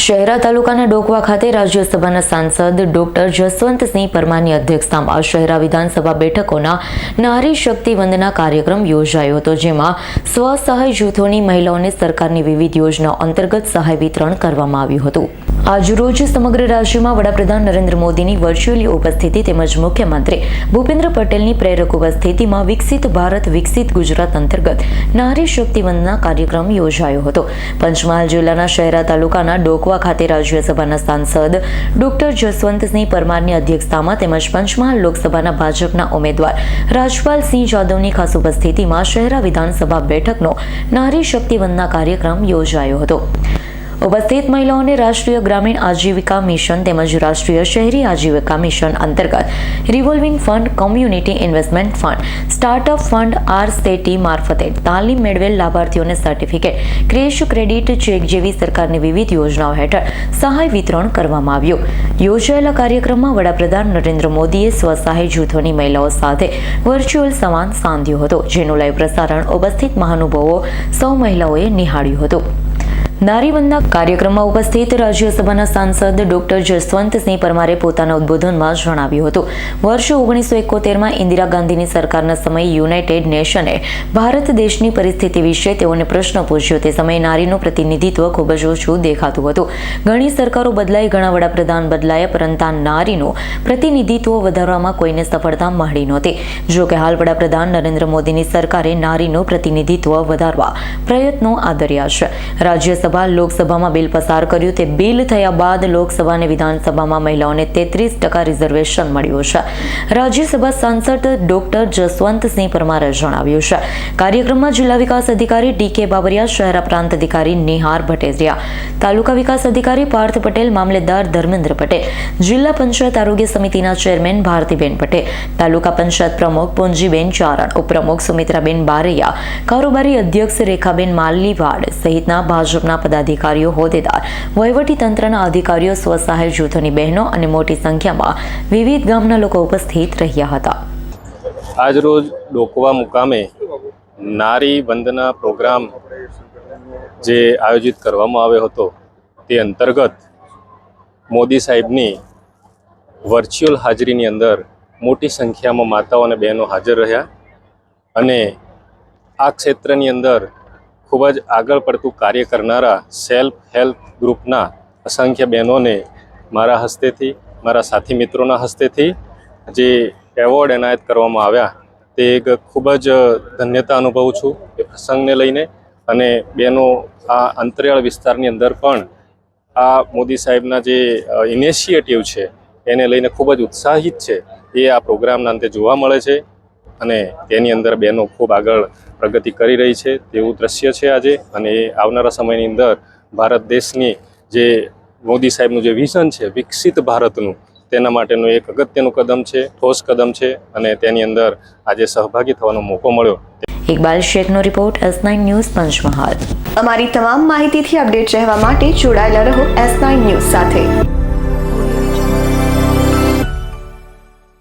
શહેરા તાલુકાના ડોકવા ખાતે રાજ્યસભાના સાંસદ ડોક્ટર જસવંતસિંહ પરમારની અધ્યક્ષતામાં શહેરા વિધાનસભા બેઠકોના નારી શક્તિ વંદના કાર્યક્રમ યોજાયો હતો, જેમાં સ્વસહાય જૂથોની મહિલાઓને સરકારની વિવિધ યોજનાઓ અંતર્ગત સહાય વિતરણ કરવામાં આવ્યું હતું. આજરોજ સમગ્ર રાજ્યમાં વડાપ્રધાન નરેન્દ્ર મોદીની વર્ચ્યુઅલી ઉપસ્થિતિ તેમજ મુખ્યમંત્રી ભૂપેન્દ્ર પટેલની પ્રેરક ઉપસ્થિતિમાં વિકસિત ભારત, વિકસિત ગુજરાત અંતર્ગત નારી શક્તિ વંદના કાર્યક્રમ યોજાયો હતો. પંચમહાલ જિલ્લાના શહેરા તાલુકાના ડોકવા ખાતે રાજ્યસભાના સાંસદ ડોક્ટર જસવંતસિંહ પરમારની અધ્યક્ષતામાં તેમજ પંચમહાલ લોકસભાના ભાજપના ઉમેદવાર રાજપાલસિંહ જાદવની ખાસ ઉપસ્થિતિમાં શહેરા વિધાનસભા બેઠકનો નારી શક્તિ વંદના કાર્યક્રમ યોજાયો હતો. ઉપસ્થિત મહિલાઓને રાષ્ટ્રીય ગ્રામીણ આજીવિકા મિશન તેમજ રાષ્ટ્રીય શહેરી આજીવિકા મિશન અંતર્ગત revolving fund, community investment fund, startup fund R SETI મારફતે તાલીમ મેળવેલ લાભાર્થીઓને સર્ટિફિકેટ, ક્રેશ ક્રેડિટ ચેક જેવી સરકારની વિવિધ યોજનાઓ હેઠળ સહાય વિતરણ કરવામાં આવ્યું. યોજાયેલા કાર્યક્રમમાં વડાપ્રધાન નરેન્દ્ર મોદીએ સ્વસહાય જૂથોની મહિલાઓ સાથે વર્ચ્યુઅલ સંવાદ સાંધ્યો હતો, જેનું લાઈવ પ્રસારણ ઉપસ્થિત મહાનુભાવો, સૌ મહિલાઓએ નિહાળ્યું હતું. નારીવંદના કાર્યક્રમમાં ઉપસ્થિત રાજ્યસભાના સાંસદ ડોક્ટર જસવંતસિંહ પરમારે પોતાના ઉદ્બોધનમાં જણાવ્યું હતું. વર્ષ ઓગણીસો એકોતેરમાં ઇન્દિરા ગાંધીની સરકારના સમયે યુનાઇટેડ નેશને ભારત દેશની પરિસ્થિતિ વિશે તેઓને પ્રશ્ન પૂછ્યો. તે સમયે નારીનું પ્રતિનિધિત્વ ખૂબ જ ઓછું દેખાતું હતું. ઘણી સરકારો બદલાઈ, ઘણા વડાપ્રધાન બદલાયા, પરંતુ નારીનું પ્રતિનિધિત્વ વધારવામાં કોઈને સફળતા મળી નહોતી. જોકે હાલ વડાપ્રધાન નરેન્દ્ર મોદીની સરકારે નારીનું પ્રતિનિધિત્વ વધારવા પ્રયત્નો આદર્યા છે. રાજ્યસભા લોકસભામાં બિલ પસાર કર્યું. તે બિલ થયા બાદ લોકસભા અને વિધાનસભામાં મહિલાઓને તેત્રીસ ટકા રિઝર્વેશન મળ્યું છે. રાજ્યસભા સાંસદ ડોક્ટર જસવંતસિંહ પરમારે જણાવ્યું છે. કાર્યક્રમમાં જિલ્લા વિકાસ અધિકારી ડી કે બાબરિયા શહેર પ્રાંત અધિકારી નિહાર ભટેરિયા, તાલુકા વિકાસ અધિકારી પાર્થ પટેલ, મામલેદાર ધર્મેન્દ્ર પટેલ, જિલ્લા પંચાયત આરોગ્ય સમિતિના ચેરમેન ભારતીબેન પટેલ, તાલુકા પંચાયત પ્રમુખ પુંજીબેન ચારણ, ઉપપ્રમુખ સુમિત્રાબેન બારૈયા, કારોબારી અધ્યક્ષ રેખાબેન માલીવાડ સહિતના ભાજપના પદાધિકારીઓ હોદ્દેદાર. વહીવટી તંત્રના અધિકારીઓ સ્વસહાય જૂથોની બહેનો અને મોટી સંખ્યામાં વિવિધ ગામના લોકો ઉપસ્થિત રહ્યા હતા. આજરોજ ડોકવા મુકામે નારી વંદના પ્રોગ્રામ જે આયોજિત કરવામાં આવ્યો હતો, તે અંતર્ગત મોદી સાહેબની વર્ચ્યુઅલ હાજરીની અંદર મોટી સંખ્યામાં માતાઓ અને બહેનો હાજર રહ્યા અને આ ક્ષેત્રની અંદર ખૂબ જ આગળ પડતું કાર્ય કરનારા સેલ્ફ હેલ્પ ગ્રુપના અસંખ્ય બહેનોને મારા હસ્તેથી, મારા સાથી મિત્રોના હસ્તેથી જે એવોર્ડ એનાયત કરવામાં આવ્યા, તે એક ખૂબ જ ધન્યતા અનુભવું છું એ પ્રસંગને લઈને અને બેનો આ અંતરિયાળ વિસ્તારની અંદર પણ આ મોદી સાહેબના જે ઇનિશિયેટિવ છે એને લઈને ખૂબ જ ઉત્સાહિત છે. એ આ પ્રોગ્રામના અંતે જોવા મળે છે. અને તેની અંદર બહેનો ખૂબ આગળ પ્રગતિ કરી રહી છે તેવું દ્રશ્ય છે આજે. અને એ આવનારા સમયની અંદર ભારત દેશની જે મોદી સાહેબનું જે વિઝન છે વિકસિત ભારતનું તેના માટેનું એક અગત્યનું કદમ છે ઠોસ કદમ છે અને તેની અંદર આજે સહભાગી થવાનો મોકો મળ્યો. Iqbal શેખનો report S nine news Panchmahal. અમારી તમામ માહિતીથી અપડેટ રહેવા માટે જોડાયેલા રહો એસ નાઇન ન્યૂઝ સાથે.